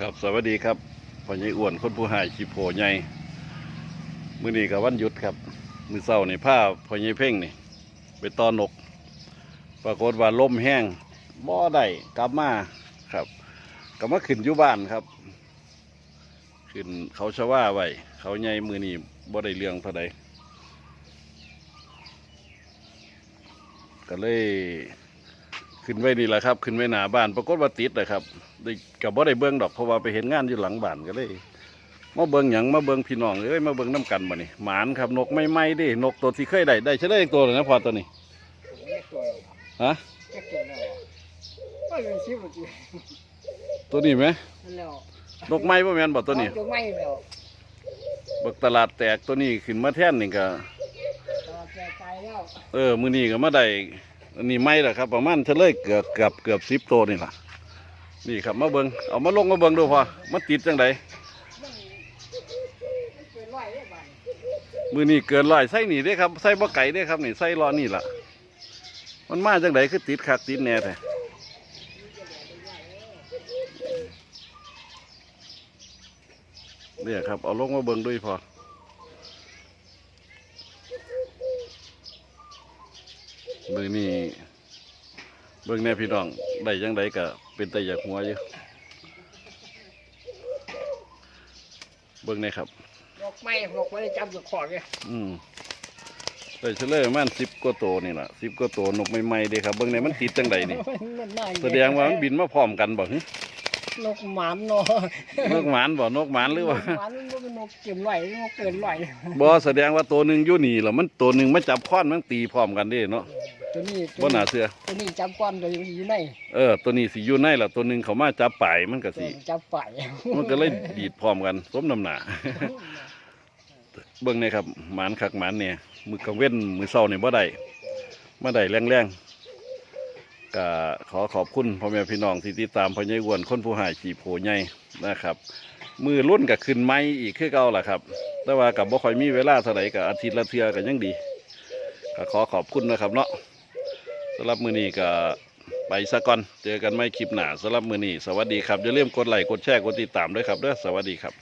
ครับสวัสดีครับพ่อใหญ่อ้วนคนผู้หายขีโพใหญ่มื้อนี้กับวันหยุดครับมื้อเช้านี่ผ้าพ่อใหญ่เพ่งนี่ไปตอนนก ปรากฏว่าลมแห้งบ่อได้กลับมาครับกลับมาขึ้นอยู่บ้านครับ ขึ้นเขาชว่าไว้เขาใหญ่มือนี้บ่ได้เรื่องเท่าใดก็เลย ขึ้นไว้นี่แหละครับ ขึ้นไว้หน้าบ้านปรากฏว่าติดเลยครับได้กับบ่ได้เบิ่งดอกเพราะว่าไปเห็นงานอยู่หลังบ้านก็เลยมาเบิ่งหยังมาเบิ่งพี่น้องเอ้ยมาเบิ่งน้กันบ่นี่หมานครับนกไม่ไหม้ดินกตัวที่เคยได้ได้เฉลยอีกตัวเลยนะพอตัวนี้ตัวแล้วฮะเรียกตัวแล้วก็เป็นชิบหมดเลยตัวนี้ไหมนั่นแล้วกไม้บ่แมนบ่ตัวนี้ตัวไม่แล้วบักตลาดแตกตัวนี้ขึ้นมาแท่นนี่ก็ตอนแกตายแล้วเออมือนี้ก็มาได้ อันนี้ไม้ละครับ ประมาณเฉลยเกือบเกือบเกือบ10ตัวนี่ล่ะนี่ครับมาเบิงเอามาลงมาเบิงดูพอมันติดจังไดเป็นร้อยได้บ้านมือนี่เกินร้อยไส้หนีได้ครับไส้บ่ไก่ได้ครับนี่ไส้รอนี่ล่ะมันมาจังไดคือติดคักติดแน่แท้เนี่ยครับเอาลงมาเบิ่งด้วยพอ มือนี่เบิ่งแน่พี่น้องได้จังไดก็เป็นแต่อยากหัวอยู่เบิ่งแน่ครับนกไม่นกไม่ได้จับตัวขอดเลยอืมได้เฉลยประมันสิบกว่าตัวนี่ล่ะสิบกว่าตัวนกใหม่ๆเด้ครับเบิ่งในมันติดจังใดนี่มันน่าแสดงว่ามันบินมาพร้อมกันบ่หึนกหมานเนาะนกหมานบ่นกหมานหรือว่านกหมานมันบ่เป็นนกเก็บไหลนกเกินไหลบ่แสดงว่าตัวหนึ่งอยู่นี่แล้วมันตัวหนึ่งมาจับค้อนมันตีพร้อมกันเด้เนาะ ตัวนี้ตับ่วน่านี้เชื่อตัวนี้จับก้อนตัวนี้อยู่ในเออตัวนี้สิอยู่ในแล้วตัวหนึ่งเขามาจับปลายมันก็สิจับไปมันก็เลยดีดพร้อมกันสมน้ำหน้าเบิ่งนี่ครับหมานคักหมานเนี่ยมือกลางเว้นมือเช้านี่บ่ได้มาได้แรงๆก็ขอขอบคุณพ่อแม่พี่น้องที่ติดตามพ่อใหญ่อ้วนคนผู้หายขี่โผใหญ่นะครับมือรุ่นก็ขึ้นไม้อีกคือเก่าล่ะครับ แต่ว่ากับบ่ค่อยมีเวลาเท่าไหร่ก็อาทิตย์ละเทื่อก็ยังดีก็ขอขอบคุณนะครับเนาะ สำหรับมือนี้ก็ไปซะก่อน เจอกันไม่คลิปหนาสำหรับมือนี้ สวัสดีครับอย่าลืมกดไลค์กดแชร์กดติดตามด้วยครับเด้อสวัสดีครับ